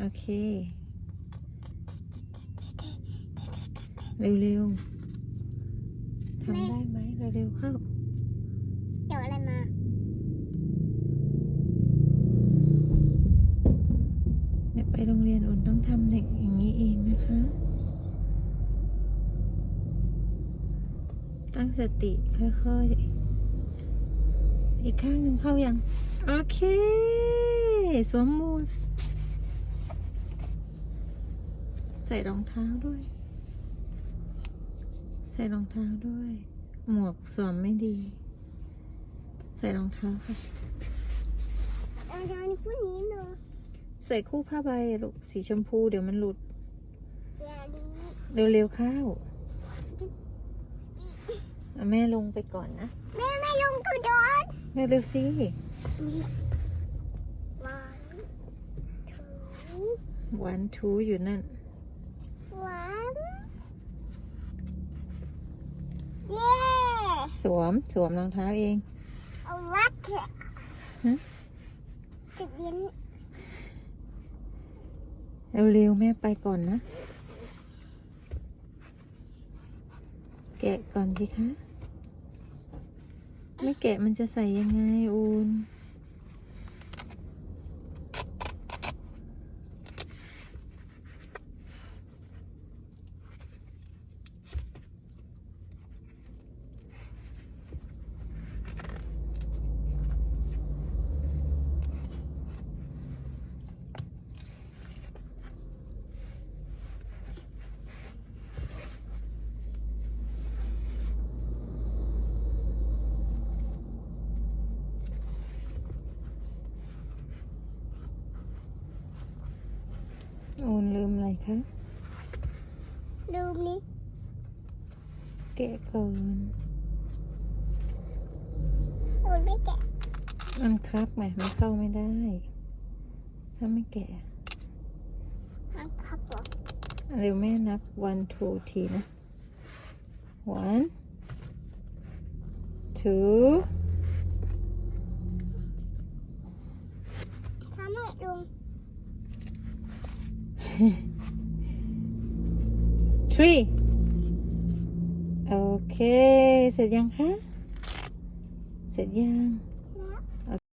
โอเค เร็วๆทำได้ไหมเร็วๆเข้า เดี๋ยวอะไรมาเนี่ยไปโรงเรียนอุ่นต้องทำเด็กอย่างนี้เองนะคะ ตั้งสติค่อยๆ อีกข้างหนึ่งเข้ายัง โอเค สวมหมวก ใส่รองเท้าด้วย ใส่รองเท้าด้วย หมวกสวมไม่ดี ใส่รองเท้าค่ะเอาเดี๋ยวพูดนี้เนาะใส่คู่ผ้าใบอะลูกสีชมพูเดี๋ยวมันหลุดเดี๋ยวนี้เร็วๆเข้าเอาแม่ลงไปก่อนนะ แม่ไม่ลงกระโดดแม่เร็วสิหวานถูวันทูอยู่นั่น หวานเย้ สวมสวมรองเท้าเอง เอาวัดเถอะฮะ จะเย็นเร็วๆแม่ไปก่อนนะ แกะก่อนสิคะ ไม่แกะมันจะใส่ยังไงอูน อูนลืมอะไรคะดูนี่แกะก่อนโอ้ยไม่แกะ มันครับไงมันเข้าไม่ได้ ถ้าไม่แกะ มันพับเหรอเร็วแม่นับ one two ทีนะ one two ทำให้ลุง three โอเค เสร็จยังคะ เสร็จยัง